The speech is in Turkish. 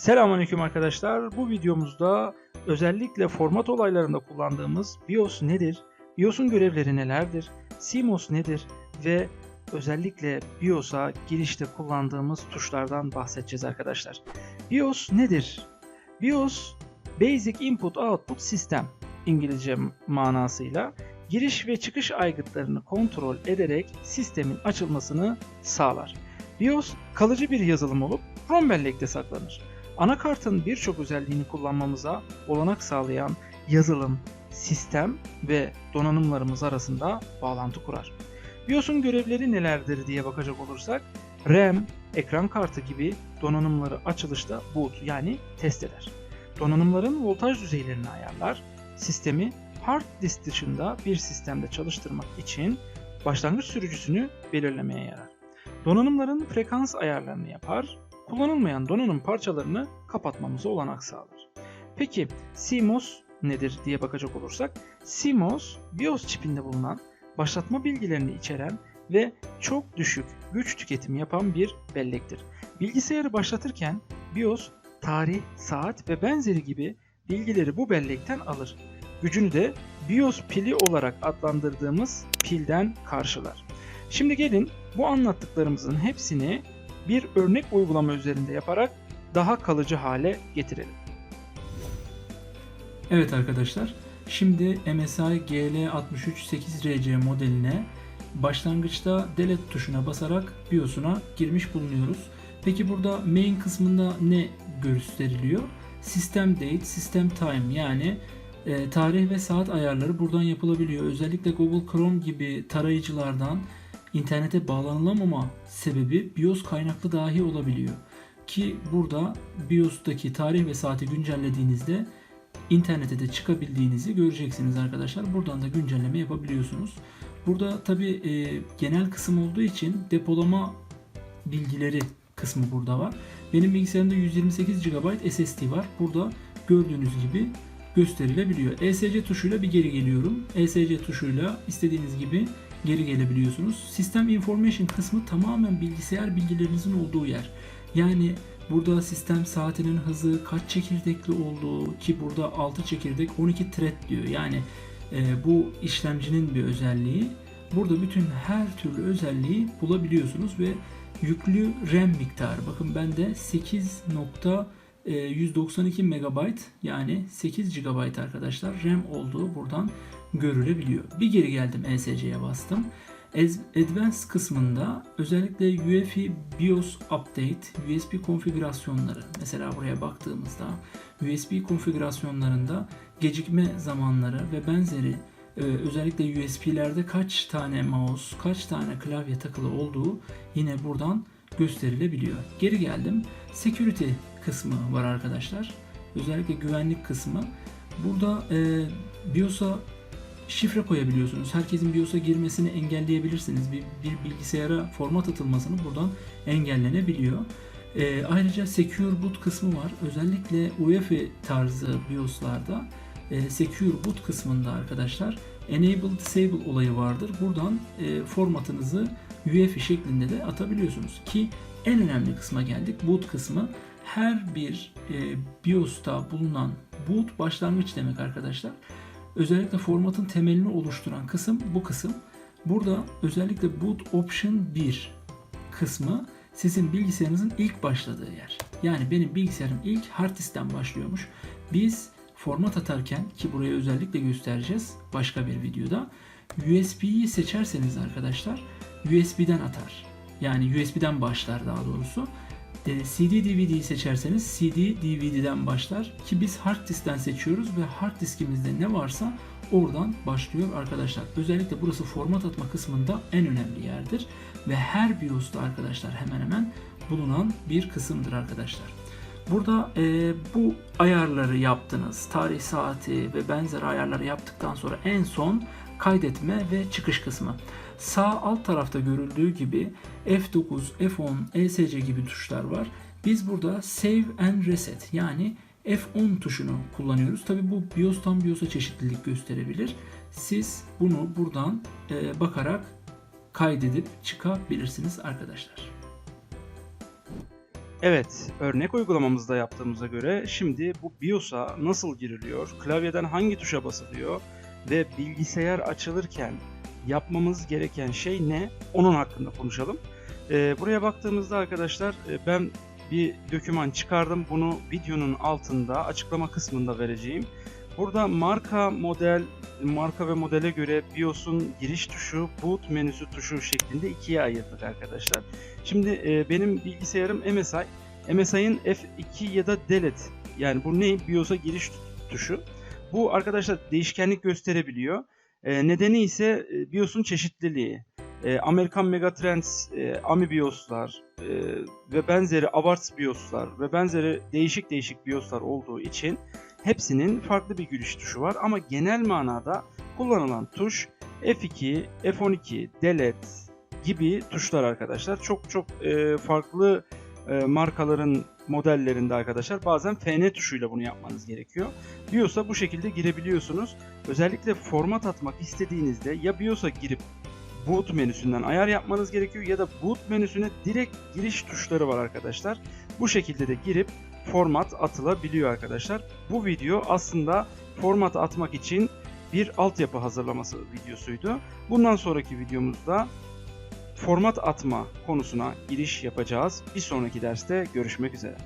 Selamünaleyküm arkadaşlar. Bu videomuzda özellikle format olaylarında kullandığımız BIOS nedir? BIOS'un görevleri nelerdir? CMOS nedir? Ve özellikle BIOS'a girişte kullandığımız tuşlardan bahsedeceğiz arkadaşlar. BIOS nedir? BIOS Basic Input Output System İngilizce manasıyla giriş ve çıkış aygıtlarını kontrol ederek sistemin açılmasını sağlar. BIOS kalıcı bir yazılım olup ROM bellekte saklanır. Anakartın birçok özelliğini kullanmamıza olanak sağlayan yazılım, sistem ve donanımlarımız arasında bağlantı kurar. BIOS'un görevleri nelerdir diye bakacak olursak RAM, ekran kartı gibi donanımları açılışta boot yani test eder. Donanımların voltaj düzeylerini ayarlar, sistemi hard disk dışında bir sistemde çalıştırmak için başlangıç sürücüsünü belirlemeye yarar. Donanımların frekans ayarlarını yapar, kullanılmayan donanım parçalarını kapatmamıza olanak sağlar. Peki CMOS nedir diye bakacak olursak, CMOS BIOS çipinde bulunan başlatma bilgilerini içeren ve çok düşük güç tüketimi yapan bir bellektir. Bilgisayarı başlatırken BIOS tarih, saat ve benzeri gibi bilgileri bu bellekten alır. Gücünü de BIOS pili olarak adlandırdığımız pilden karşılar. Şimdi gelin bu anlattıklarımızın hepsini bir örnek uygulama üzerinde yaparak daha kalıcı hale getirelim. Evet arkadaşlar, şimdi MSI GL638RC modeline başlangıçta delete tuşuna basarak BIOS'una girmiş bulunuyoruz. Peki burada main kısmında ne gösteriliyor? System date, system time yani e, tarih ve saat ayarları buradan yapılabiliyor. Özellikle Google Chrome gibi tarayıcılardan internete bağlanılamama sebebi BIOS kaynaklı dahi olabiliyor. Ki burada BIOS'taki tarih ve saati güncellediğinizde internete de çıkabildiğinizi göreceksiniz arkadaşlar. Buradan da güncelleme yapabiliyorsunuz. Burada tabi e, genel kısım olduğu için depolama bilgileri kısmı burada var. Benim bilgisayarımda 128 GB SSD var. Burada gördüğünüz gibi gösterilebiliyor. ESC tuşuyla bir geri geliyorum. ESC tuşuyla istediğiniz gibi geri gelebiliyorsunuz. System Information kısmı tamamen bilgisayar bilgilerinizin olduğu yer. Yani burada sistem saatinin hızı, kaç çekirdekli olduğu ki burada 6 çekirdek 12 thread diyor. Yani e, bu işlemcinin bir özelliği. Burada bütün her türlü özelliği bulabiliyorsunuz ve yüklü RAM miktarı. Bakın bende 8.192 MB yani 8 GB arkadaşlar RAM olduğu buradan görülebiliyor. Bir geri geldim ESC'ye bastım. Advanced kısmında özellikle UEFI BIOS Update, USB konfigürasyonları mesela buraya baktığımızda USB konfigürasyonlarında gecikme zamanları ve benzeri e, özellikle USB'lerde kaç tane mouse, kaç tane klavye takılı olduğu yine buradan gösterilebiliyor. Geri geldim. Security kısmı var arkadaşlar. Özellikle güvenlik kısmı. Burada e, BIOS'a şifre koyabiliyorsunuz. Herkesin BIOS'a girmesini engelleyebilirsiniz. Bir, bir bilgisayara format atılmasını buradan engellenebiliyor. E, ayrıca Secure Boot kısmı var. Özellikle UEFI tarzı BIOS'larda e, Secure Boot kısmında arkadaşlar Enable Disable olayı vardır. Buradan e, formatınızı UEFI şeklinde de atabiliyorsunuz ki en önemli kısma geldik. Boot kısmı her bir e, BIOS'ta bulunan boot başlangıç demek arkadaşlar. Özellikle formatın temelini oluşturan kısım bu kısım. Burada özellikle boot option 1 kısmı sizin bilgisayarınızın ilk başladığı yer. Yani benim bilgisayarım ilk hard diskten başlıyormuş. Biz format atarken ki burayı özellikle göstereceğiz başka bir videoda. USB'yi seçerseniz arkadaşlar USB'den atar. Yani USB'den başlar daha doğrusu. CD DVD'yi seçerseniz CD DVD'den başlar ki biz hard diskten seçiyoruz ve hard diskimizde ne varsa oradan başlıyor arkadaşlar. Özellikle burası format atma kısmında en önemli yerdir ve her BIOS'ta arkadaşlar hemen hemen bulunan bir kısımdır arkadaşlar. Burada e, bu ayarları yaptınız. Tarih saati ve benzer ayarları yaptıktan sonra en son kaydetme ve çıkış kısmı. Sağ alt tarafta görüldüğü gibi F9, F10, ESC gibi tuşlar var. Biz burada Save and Reset yani F10 tuşunu kullanıyoruz. Tabi bu BIOS'tan BIOS'a çeşitlilik gösterebilir. Siz bunu buradan e, bakarak kaydedip çıkabilirsiniz arkadaşlar. Evet, örnek uygulamamızda yaptığımıza göre şimdi bu BIOS'a nasıl giriliyor, klavyeden hangi tuşa basılıyor ve bilgisayar açılırken yapmamız gereken şey ne? Onun hakkında konuşalım. Ee, buraya baktığımızda arkadaşlar e, ben bir doküman çıkardım. Bunu videonun altında açıklama kısmında vereceğim. Burada marka, model, marka ve modele göre BIOS'un giriş tuşu, boot menüsü tuşu şeklinde ikiye ayırdık arkadaşlar. Şimdi e, benim bilgisayarım MSI. MSI'ın F2 ya da Delete yani bu ne? BIOS'a giriş tuşu. Bu arkadaşlar değişkenlik gösterebiliyor. E, nedeni ise e, BIOS'un çeşitliliği. E, Amerikan Megatrends, e, Ami BIOS'lar e, ve benzeri Avarts BIOS'lar ve benzeri değişik değişik BIOS'lar olduğu için hepsinin farklı bir giriş tuşu var ama genel manada kullanılan tuş F2, F12, Delete gibi tuşlar arkadaşlar. Çok çok e, farklı e, markaların modellerinde arkadaşlar bazen FN tuşuyla bunu yapmanız gerekiyor. BIOS'a bu şekilde girebiliyorsunuz. Özellikle format atmak istediğinizde ya BIOS'a girip boot menüsünden ayar yapmanız gerekiyor ya da boot menüsüne direkt giriş tuşları var arkadaşlar. Bu şekilde de girip format atılabiliyor arkadaşlar. Bu video aslında format atmak için bir altyapı hazırlaması videosuydu. Bundan sonraki videomuzda format atma konusuna giriş yapacağız. Bir sonraki derste görüşmek üzere.